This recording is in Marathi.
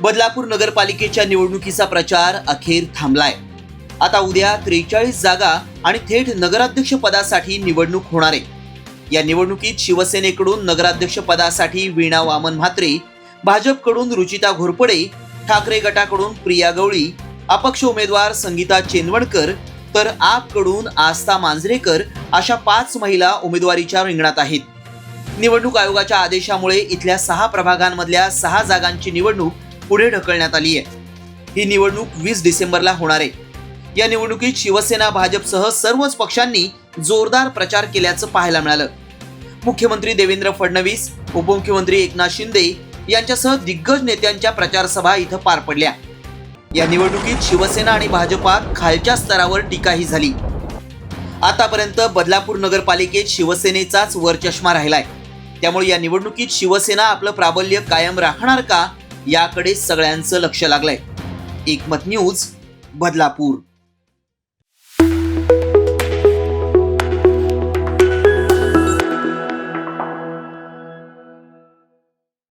बदलापूर नगरपालिकेच्या निवडणुकीचा प्रचार अखेर थांबलाय. आता उद्या त्रेचाळीस जागा आणि थेट नगराध्यक्ष पदासाठी निवडणूक होणार आहे. या निवडणुकीत शिवसेनेकडून नगराध्यक्ष पदासाठी वीणा वामन म्हात्रे भाजपकडून रुचिता घोरपडे ठाकरे गटाकडून प्रिया गवळी अपक्ष उमेदवार संगीता चेनवणकर तर आपकडून आस्था मांजरेकर अशा पाच महिला उमेदवारीच्या रिंगणात आहेत. निवडणूक आयोगाच्या आदेशामुळे इथल्या सहा प्रभागांमधल्या सहा जागांची निवडणूक पुढे ढकलण्यात आली आहे ही निवडणूक वीस डिसेंबरला होणार आहे. या निवडणुकीत शिवसेना भाजपसह सर्वच पक्षांनी जोरदार प्रचार केल्याचं पाहायला मिळालं. मुख्यमंत्री देवेंद्र फडणवीस उपमुख्यमंत्री एकनाथ शिंदे यांच्यासह दिग्गज नेत्यांच्या प्रचारसभा इथं पार पडल्या. या निवडणुकीत शिवसेना आणि भाजपात खालच्या स्तरावर टीकाही झाली. आतापर्यंत बदलापूर नगरपालिकेत शिवसेनेचाच वरचष्मा राहिलाय. त्यामुळे या निवडणुकीत शिवसेना आपलं प्राबल्य कायम राखणार का याकडे सगळ्यांचं लक्ष लागलंय. एकमत न्यूज बदलापूर.